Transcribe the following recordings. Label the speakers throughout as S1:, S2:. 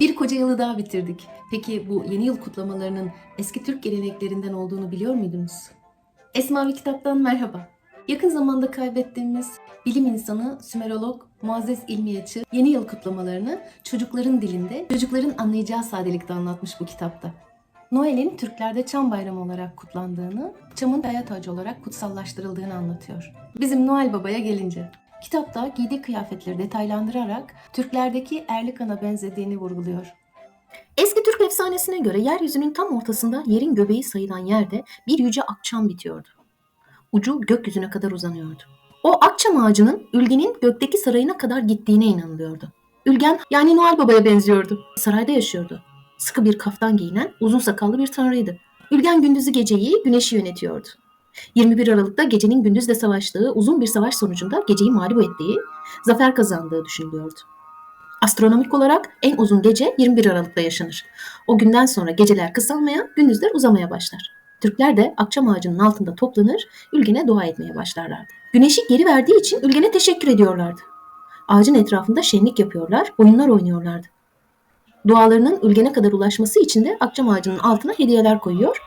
S1: Bir koca yılı daha bitirdik. Peki bu yeni yıl kutlamalarının eski Türk geleneklerinden olduğunu biliyor muydunuz? Esmavi Kitap'tan merhaba. Yakın zamanda kaybettiğimiz bilim insanı, Sümerolog Muazzez İlmiyaç'ı yeni yıl kutlamalarını çocukların dilinde, çocukların anlayacağı sadelikte anlatmış bu kitapta. Noel'in Türklerde çam bayramı olarak kutlandığını, çamın hayat ağacı olarak kutsallaştırıldığını anlatıyor. Bizim Noel Baba'ya gelince, kitapta giydiği kıyafetleri detaylandırarak Türklerdeki erlik ana benzediğini vurguluyor.
S2: Eski Türk efsanesine göre yeryüzünün tam ortasında yerin göbeği sayılan yerde bir yüce akçam bitiyordu. Ucu gökyüzüne kadar uzanıyordu. O akçam ağacının Ülgen'in gökteki sarayına kadar gittiğine inanılıyordu. Ülgen yani Noel Baba'ya benziyordu. Sarayda yaşıyordu. Sıkı bir kaftan giyinen uzun sakallı bir tanrıydı. Ülgen gündüzü geceyi güneşi yönetiyordu. 21 Aralık'ta gecenin gündüzle savaştığı uzun bir savaş sonucunda geceyi mağlup ettiği, zafer kazandığı düşünülüyordu. Astronomik olarak en uzun gece 21 Aralık'ta yaşanır. O günden sonra geceler kısalmaya, gündüzler uzamaya başlar. Türkler de akçam ağacının altında toplanır, Ülgen'e dua etmeye başlarlardı. Güneşi geri verdiği için Ülgen'e teşekkür ediyorlardı. Ağacın etrafında şenlik yapıyorlar, oyunlar oynuyorlardı. Dualarının Ülgen'e kadar ulaşması için de akçam ağacının altına hediyeler koyuyor,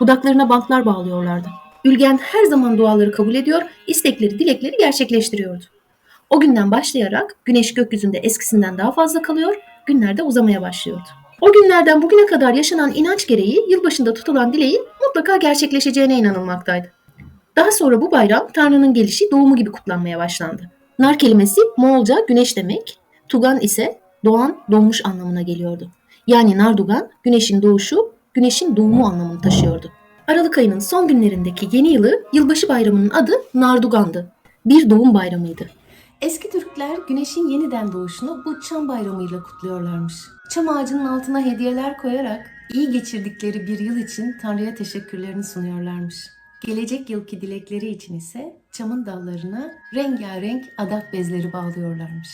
S2: budaklarına bantlar bağlıyorlardı. Ülgen her zaman duaları kabul ediyor, istekleri, dilekleri gerçekleştiriyordu. O günden başlayarak güneş gökyüzünde eskisinden daha fazla kalıyor, günler de uzamaya başlıyordu. O günlerden bugüne kadar yaşanan inanç gereği yılbaşında tutulan dileğin mutlaka gerçekleşeceğine inanılmaktaydı. Daha sonra bu bayram Tanrı'nın gelişi doğumu gibi kutlanmaya başlandı. Nar kelimesi Moğolca güneş demek, Tugan ise doğan, doğmuş anlamına geliyordu. Yani Nardugan, güneşin doğuşu, güneşin doğumu anlamını taşıyordu. Aralık ayının son günlerindeki yeni yılı, yılbaşı bayramının adı Nardugan'dı. Bir doğum bayramıydı.
S1: Eski Türkler güneşin yeniden doğuşunu bu çam bayramıyla kutluyorlarmış. Çam ağacının altına hediyeler koyarak iyi geçirdikleri bir yıl için Tanrı'ya teşekkürlerini sunuyorlarmış. Gelecek yılki dilekleri için ise çamın dallarına rengarenk adak bezleri bağlıyorlarmış.